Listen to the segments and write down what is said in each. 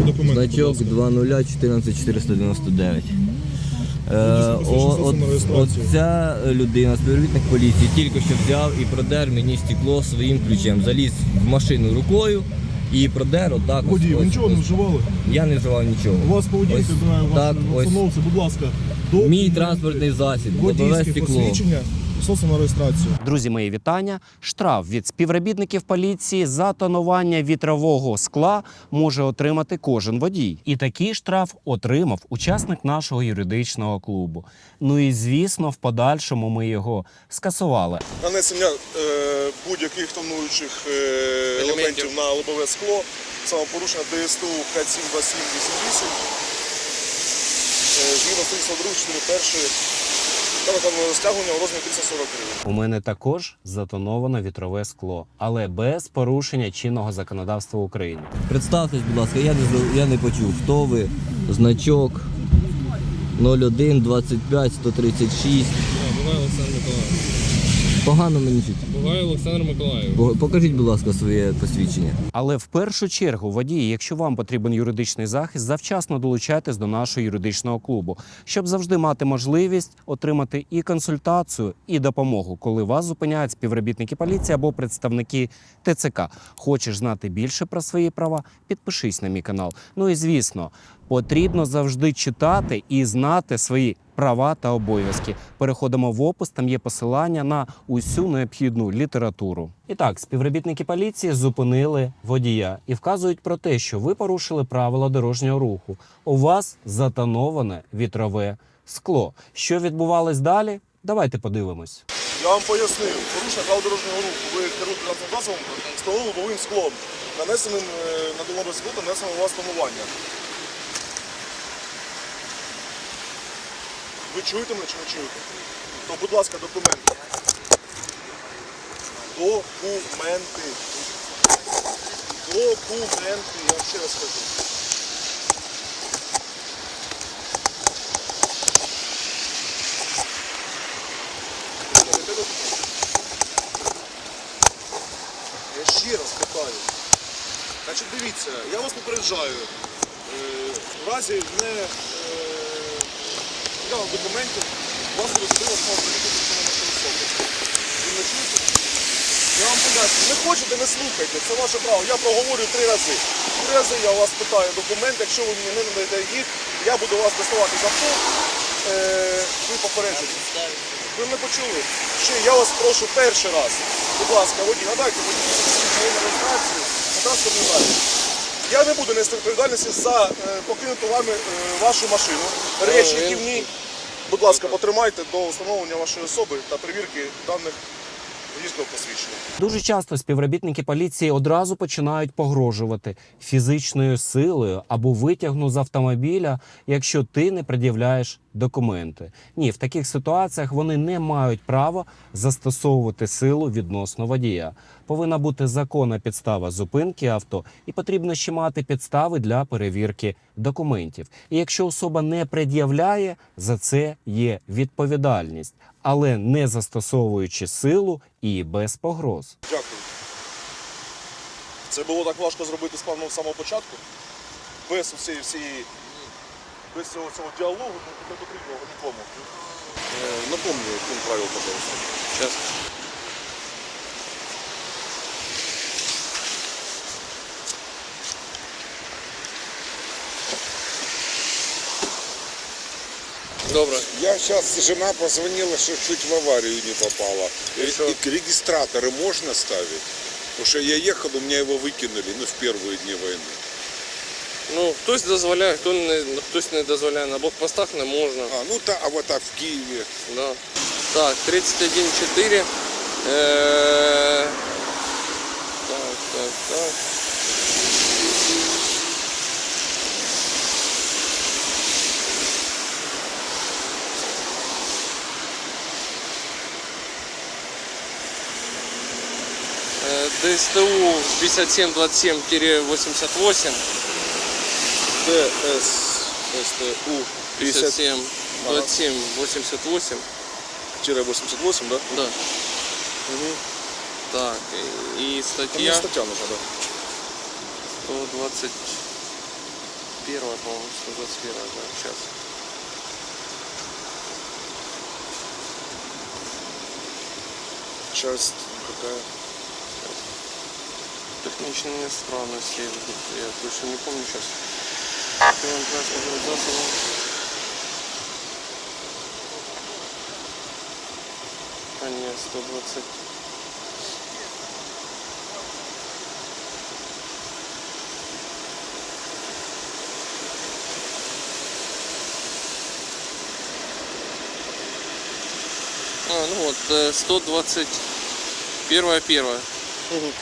Ваші документи, Значок будь ласка. 2014499. Е, Посвідчення о, от, оця людина, співробітник поліції, тільки що взяв і продер мені стекло своїм ключем. Заліз в машину рукою і продер отак. ось- Водій, ви ось- нічого не ось. вживали? Я не вживав нічого. У вас поведінка Ось знаю так, ось. установці, будь ласка. Мій транспортний засіб, лобове Водійське стекло. посвідчення, свідоцтво на реєстрацію. Друзі, мої вітання. Штраф від співробітників поліції за тонування вітрового скла може отримати кожен водій. І такий штраф отримав учасник нашого юридичного клубу. Ну і звісно, в подальшому ми його скасували. нанесення е, будь-яких тонуючих е, елементів на лобове скло, самопорушення ДСТУ 572788, е, згідно 342 41 та у розмірі 340 гривень. У мене також затоновано вітрове скло, але без порушення чинного законодавства України. Представтесь, будь ласка, я не, зро- я не почув. Хто ви? Значок 01 25 136. Буває Олександр Миколаївич. Погано мені чуть. Бугай Олександр Миколаївич. Бо- Покажіть, будь ласка, своє посвідчення. Але в першу чергу, водії, якщо вам потрібен юридичний захист, завчасно долучайтесь до нашого юридичного клубу, щоб завжди мати можливість отримати і консультацію, і допомогу, коли вас зупиняють співробітники поліції або представники ТЦК. Хочеш знати більше про свої права? Підпишись на мій канал. Ну і звісно, потрібно завжди читати і знати свої права та обов'язки. Переходимо в опис, там є посилання на усю необхідну літературу. І так, співробітники поліції зупинили водія і вказують про те, що ви порушили правила дорожнього руху. У вас затоноване вітрове скло. Що відбувалось далі? Давайте подивимось. Я вам пояснив, порушення правил дорожнього руху. Ви керуєте засобом встановили лобовим склом, нанесеним е, на лобове скло та нанесеним у вас тонування. Ви чуєте мене чи не чуєте? То, будь ласка, документи. Документи. Документи, я вам ще раз кажу. Я ще раз питаю. Значить, дивіться, я вас попереджаю. Е, В разі не особу. Ви не чуєте? Я вам поясню, не хочете, не слухайте, це ваше право. Я проговорю три рази. Три рази я вас питаю документи, якщо ви мені не надаєте їх, я буду вас доставати з авто, е, ви попереджені. Ви не почули? Ще я вас прошу перший раз. Будь ласка, водій, надайте мені мою реєстрацію на транспортний засіб. Я не буду нести відповідальності за е, покинуту вами е, вашу машину. Речі, які в ній. Будь ласка, потримайте до встановлення вашої особи та перевірки даних водійського посвідчення. Дуже часто співробітники поліції одразу починають погрожувати фізичною силою або витягну з автомобіля, якщо ти не пред'являєш документи. Ні, в таких ситуаціях вони не мають права застосовувати силу відносно водія. Повинна бути законна підстава зупинки авто, і потрібно ще мати підстави для перевірки документів. І якщо особа не пред'являє, за це є відповідальність, але не застосовуючи силу і без погроз. Дякую. Це було так важко зробити з певного самого початку. Без усієї всієї, без цього, цього діалогу не потрібно нікому. Е, Напомню, пункт правил, пожалуйста. Сейчас. Добре. Я сейчас, жена позвонила, что чуть в аварию не попала. И И, что? и регистраторы можно ставить? Потому что я ехал, у меня его выкинули, ну, в первые дни войны. Ну, хтось дозволяє, хто не, хтось не дозволяє. На блокпостах не можна. А, ну, та, а вот а в Киеве? Да. Так, 31.4. Е, Так, так, так. Е, ДСТУ 5727-88. ДС, СТУ 57 27 88. 88, да? Да. Так, и, и Там статья нужна, да. 120. Первая, по-моему, 121, да, сейчас. Часть какая? технічні несправності. Я точно не помню сейчас. А нет, 120. А, ну вот, 121 первое. Угу.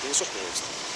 Принтер принесешь, пожалуйста?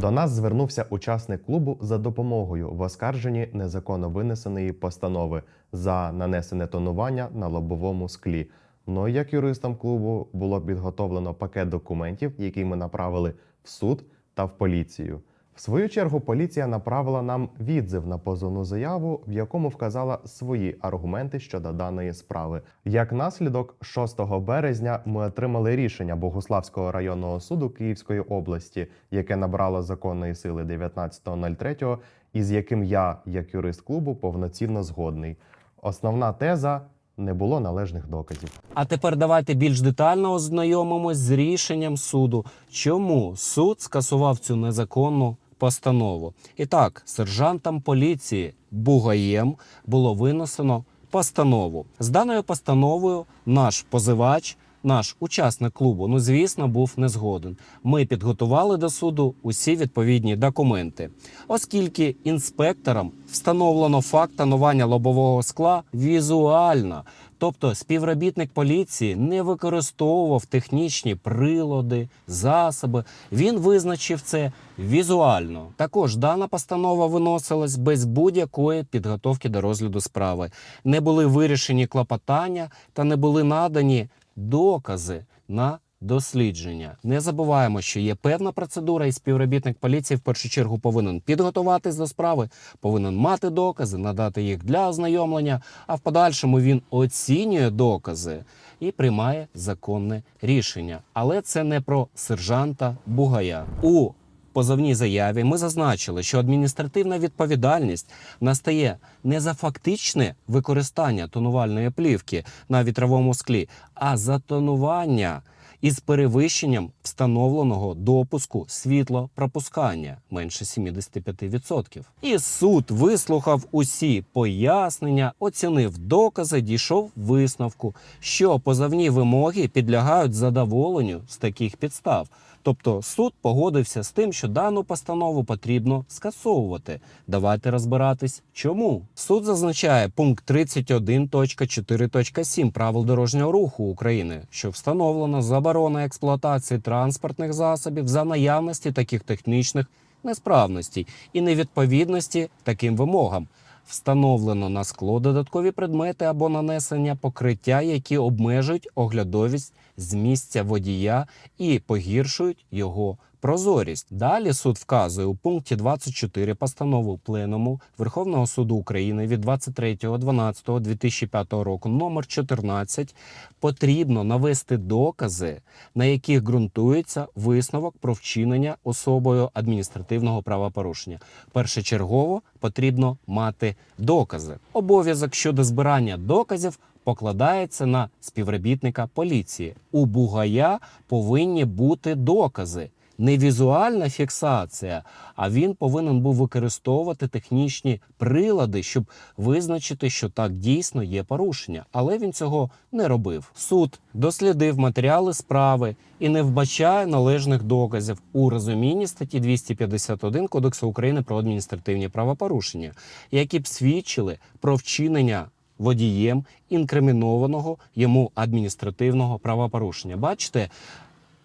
До нас звернувся учасник клубу за допомогою в оскарженні незаконно винесеної постанови за нанесене тонування на лобовому склі. Мною, як юристам клубу, було підготовлено пакет документів, який ми направили в суд та в поліцію. В свою чергу, поліція направила нам відзив на позовну заяву, в якому вказала свої аргументи щодо даної справи. Як наслідок, 6 березня ми отримали рішення Богуславського районного суду Київської області, яке набрало законної сили 19.03, і з яким я, як юрист клубу, повноцінно згодний. Основна теза не було належних доказів. А тепер давайте більш детально ознайомимось з рішенням суду, чому суд скасував цю незаконну постанову. І так, сержантам поліції Бугаєм було винесено постанову. З даною постановою наш позивач. Наш учасник клубу, ну звісно, був не згоден. Ми підготували до суду усі відповідні документи, оскільки інспекторам встановлено факт тонування лобового скла візуально, тобто співробітник поліції не використовував технічні прилади, засоби. Він визначив це візуально. Також дана постанова виносилась без будь-якої підготовки до розгляду справи. Не були вирішені клопотання та не були надані докази на дослідження. Не забуваємо, що є певна процедура, і співробітник поліції в першу чергу повинен підготуватись до справи, повинен мати докази, надати їх для ознайомлення, а в подальшому він оцінює докази і приймає законне рішення. Але це не про сержанта Бугая. У позовній заяві ми зазначили, що адміністративна відповідальність настає не за фактичне використання тонувальної плівки на вітровому склі, а за тонування із перевищенням встановленого допуску світлопропускання менше 75%. І суд вислухав усі пояснення, оцінив докази, дійшов висновку, що позовні вимоги підлягають задоволенню з таких підстав. Тобто суд погодився з тим, що дану постанову потрібно скасовувати. Давайте розбиратись, чому суд зазначає пункт 31.4.7 правил дорожнього руху України, що встановлено заборона експлуатації транспортних засобів за наявності таких технічних несправностей і невідповідності таким вимогам. Встановлено на скло додаткові предмети або нанесення покриття, які обмежують оглядовість з місця водія і погіршують його прозорість. Далі суд вказує у пункті 24 постанови Пленуму Верховного суду України від 23.12.2005 року номер 14 потрібно навести докази, на яких ґрунтується висновок про вчинення особою адміністративного правопорушення. Першочергово потрібно мати докази. Обов'язок щодо збирання доказів покладається на співробітника поліції. У Бугая повинні бути докази. Не візуальна фіксація, а він повинен був використовувати технічні прилади, щоб визначити, що так дійсно є порушення. Але він цього не робив. Суд дослідив матеріали справи і не вбачає належних доказів у розумінні статті 251 Кодексу України про адміністративні правопорушення, які б свідчили про вчинення водієм інкримінованого йому адміністративного правопорушення. Бачите,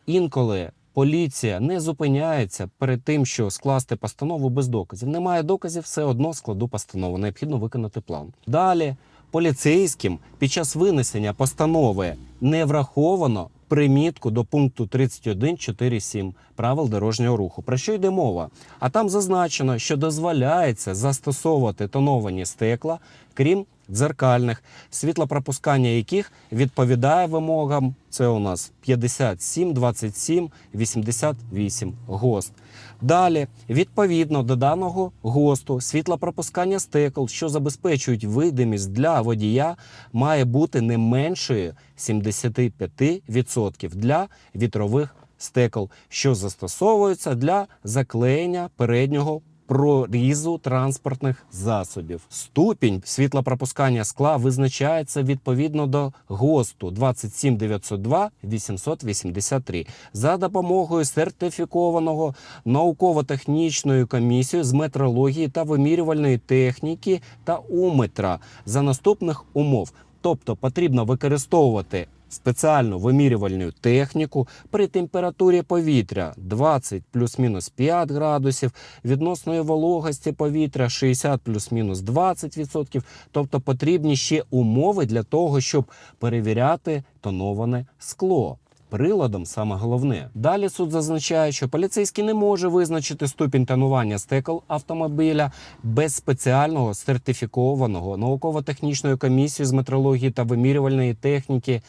інколи поліція не зупиняється перед тим, що скласти постанову без доказів. Немає доказів, все одно складу постанову. Необхідно виконати план. Далі поліцейським під час винесення постанови не враховано примітку до пункту 31.4.7 правил дорожнього руху. Про що йде мова? А там зазначено, що дозволяється застосовувати тоновані стекла, крім дзеркальних, світлопропускання яких відповідає вимогам. Це у нас 57, 27, 88 ГОСТ. Далі, відповідно до даного ГОСТу, світлопропускання стекол, що забезпечують видимість для водія, має бути не меншою 75% для вітрових стекол, що застосовуються для заклеєння переднього прорізу транспортних засобів. Ступінь світлопропускання скла визначається відповідно до ГОСТу 27902 883 за допомогою сертифікованого науково-технічною комісією з метрології та вимірювальної техніки та уметра за наступних умов. Тобто потрібно використовувати спеціальну вимірювальну техніку при температурі повітря 20 плюс-мінус 5 градусів, відносної вологості повітря 60 плюс-мінус 20%. Тобто потрібні ще умови для того, щоб перевіряти тоноване скло. Приладом саме головне. Далі суд зазначає, що поліцейський не може визначити ступінь тонування стекол автомобіля без спеціального сертифікованого науково-технічною комісією з метрології та вимірювальної техніки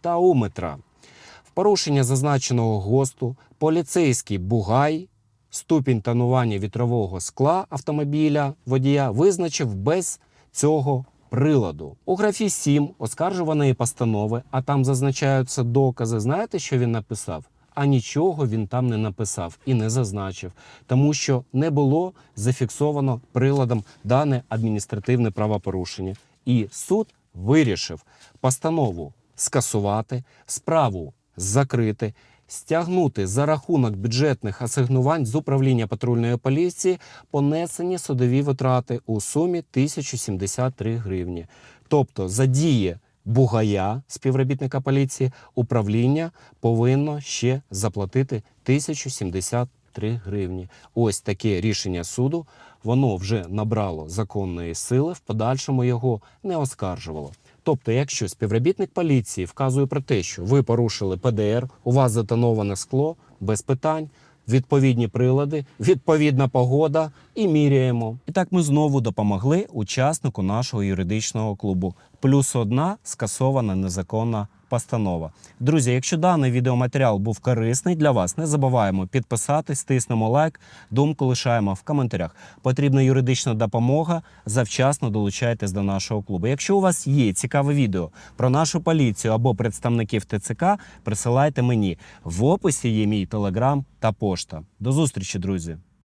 та. В порушення зазначеного ГОСТу поліцейський бугай ступінь тонування вітрового скла автомобіля водія визначив без цього приладу. У графі 7 оскаржуваної постанови, а там зазначаються докази. Знаєте, що він написав? А нічого він там не написав і не зазначив, тому що не було зафіксовано приладом дане адміністративне правопорушення. І суд вирішив постанову скасувати, справу закрити, стягнути за рахунок бюджетних асигнувань з управління патрульної поліції понесені судові витрати у сумі 1073 гривні. Тобто за дії бугая співробітника поліції управління повинно ще заплатити 1073 гривні. Ось таке рішення суду. Воно вже набрало законної сили, в подальшому його не оскаржувало. Тобто, якщо співробітник поліції вказує про те, що ви порушили ПДР, у вас затоноване скло без питань, відповідні прилади, відповідна погода і міряємо. І так ми знову допомогли учаснику нашого юридичного клубу. Плюс одна скасована незаконна постанова. Друзі, якщо даний відеоматеріал був корисний для вас, не забуваємо підписатись, тиснемо лайк, думку лишаємо в коментарях. Потрібна юридична допомога. Завчасно долучайтесь до нашого клубу. Якщо у вас є цікаве відео про нашу поліцію або представників ТЦК, присилайте мені. В описі є мій телеграм та пошта. До зустрічі, друзі!